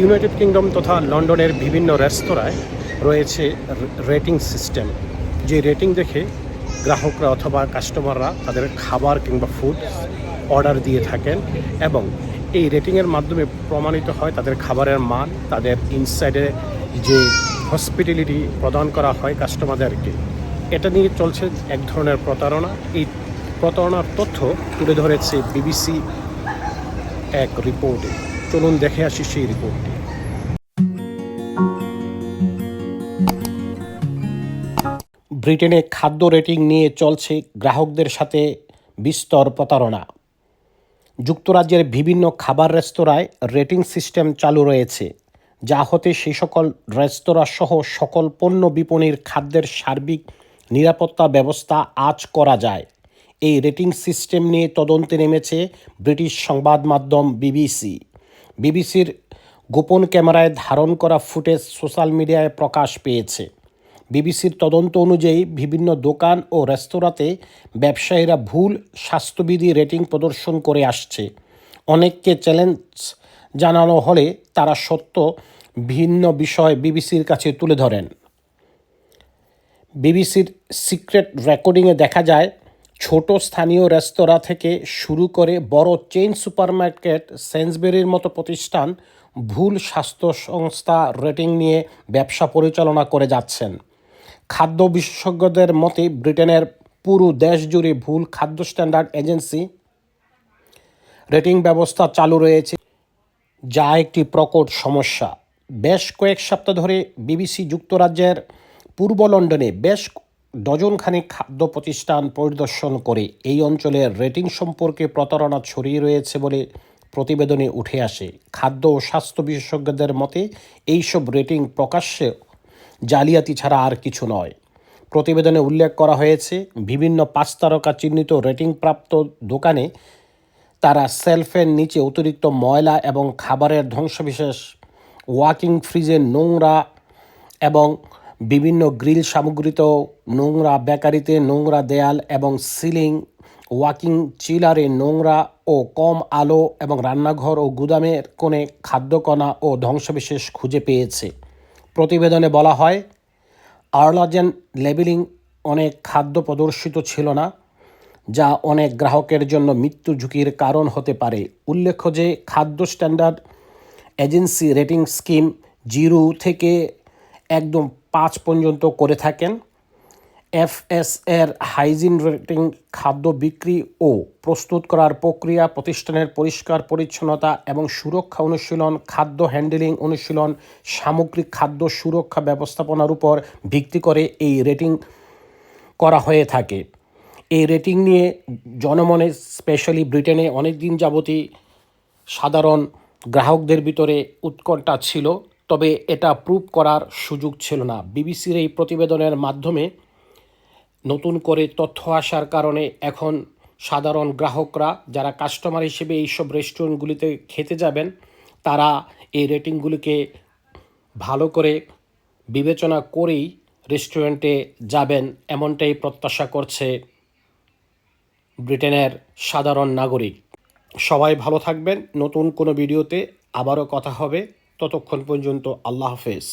United kingdom তথা লন্ডনের বিভিন্ন রেস্তোরাঁয় রয়েছে রেটিং সিস্টেম। যে রেটিং দেখে গ্রাহকরা অথবা কাস্টমাররা তাদের খাবার কিংবা ফুড অর্ডার দিয়ে থাকেন এবং এই রেটিংয়ের মাধ্যমে প্রমাণিত হয় তাদের খাবারের মান, তাদের ইনসাইডে যে হসপিটালিটি প্রদান করা হয় কাস্টমারদেরকে। এটা নিয়ে চলছে এক ধরনের প্রতারণা। এই প্রতারণার তথ্য তুলে ধরেছে বিবিসি এক রিপোর্টে। চলুন দেখে আসি সেই রিপোর্টটি ব্রিটেনে খাদ্য রেটিং নিয়ে চলছে গ্রাহকদের সাথে বিস্তর প্রতারণা। যুক্তরাজ্যের বিভিন্ন খাবার রেস্তোরাঁয় রেটিং সিস্টেম চালু রয়েছে, যা হতে সেই সকল রেস্তোরাঁ সহ সকল পণ্য বিপণীর খাদ্যের সার্বিক নিরাপত্তা ব্যবস্থা আজ করা যায়। এই রেটিং সিস্টেম নিয়ে তদন্তে নেমেছে ব্রিটিশ সংবাদ মাধ্যম বিবিসি। বিবিসির গোপন ক্যামেরায় ধারণ করা ফুটেজ সোশ্যাল মিডিয়ায় প্রকাশ পেয়েছে। বিবিসির তদন্ত অনুযায়ী বিভিন্ন দোকান ও রেস্তোরাঁতে ব্যবসায়ীরা ভুল স্বাস্থ্যবিধি রেটিং প্রদর্শন করে আসছে। অনেককে চ্যালেঞ্জ জানানো হলে তারা সত্য ভিন্ন বিষয় বিবিসির কাছে তুলে ধরেন। বিবিসির সিক্রেট রেকর্ডিংয়ে দেখা যায় ছোট স্থানীয় রেস্তোরাঁ থেকে শুরু করে বড় চেইন সুপারমার্কেট সেন্সবেরির মতো প্রতিষ্ঠান ভুল স্বাস্থ্য সংস্থা রেটিং নিয়ে ব্যবসা পরিচালনা করে যাচ্ছেন। খাদ্য বিশেষজ্ঞদের মতে ব্রিটেনের পুরো দেশ জুড়ে ভুল খাদ্য স্ট্যান্ডার্ড এজেন্সি রেটিং ব্যবস্থা চালু রয়েছে, যা একটি প্রকট সমস্যা। বেশ কয়েক সপ্তাহ ধরে বিবিসি যুক্তরাজ্যের পূর্ব লন্ডনে বেশ ডজনখানেক খাদ্য প্রতিষ্ঠান পরিদর্শন করে এই অঞ্চলের রেটিং সম্পর্কে প্রতারণা ছড়িয়ে রয়েছে বলে প্রতিবেদনে উঠে আসে। খাদ্য ও স্বাস্থ্য বিশেষজ্ঞদের মতে, এইসব রেটিং প্রকাশ্যে জালিয়াতি ছাড়া আর কিছু নয়। প্রতিবেদনে উল্লেখ করা হয়েছে, বিভিন্ন পাঁচ তারকা চিহ্নিত রেটিংপ্রাপ্ত দোকানে তারা সেলফের নিচে অতিরিক্ত ময়লা এবং খাবারের ধ্বংসবিশেষ, ওয়াকিং ফ্রিজের নোংরা এবং বিভিন্ন গ্রিল সামগ্রীতেও নোংরা বেকারিতে নোংরা দেয়াল এবং সিলিং, ওয়াকিং চিলারে নোংরা ও কম আলো এবং রান্নাঘর ও গুদামের কোণে খাদ্যকণা ও ধ্বংসবিশেষ খুঁজে পেয়েছে। প্রতিবেদনে বলা হয়, আর্লাজেন লেবেলিং অনেক খাদ্য প্রদর্শিত ছিল না, যা অনেক গ্রাহকের জন্য মৃত্যু ঝুঁকির কারণ হতে পারে। উল্লেখ্য যে, খাদ্য standard agency rating scheme zero থেকে একদম পাঁচ পর্যন্ত করে থাকেন। এফএস এর হাইজিন রেটিং, খাদ্য বিক্রি ও প্রস্তুত করার প্রক্রিয়া, প্রতিষ্ঠানের পরিষ্কার পরিচ্ছন্নতা এবং সুরক্ষা অনুশীলন, খাদ্য হ্যান্ডেলিং অনুশীলন, সামগ্রিক খাদ্য সুরক্ষা ব্যবস্থাপনার উপর ভিত্তি করে এই রেটিং করা হয়ে থাকে। এই রেটিং নিয়ে জনমনে, স্পেশালি ব্রিটেনে, অনেক দিন যাবতই সাধারণ গ্রাহকদের ভিতরে উৎকণ্ঠা ছিল। তবে এটা প্রুভ করার সুযোগ ছিল না। বিবিসির এই প্রতিবেদনের মাধ্যমে নতুন করে তথ্য আসার কারণে এখন সাধারণ গ্রাহকরা, যারা কাস্টমার হিসেবে এইসব রেস্টুরেন্টগুলিতে খেতে যাবেন, তারা এই রেটিংগুলিকে ভালো করে বিবেচনা করেই রেস্টুরেন্টে যাবেন এমনটাই প্রত্যাশা করছে ব্রিটেনের সাধারণ নাগরিক। সবাই ভালো থাকবেন। নতুন কোনো ভিডিওতে আবারও কথা হবে। ততক্ষণ পর্যন্ত আল্লাহ হাফেজ।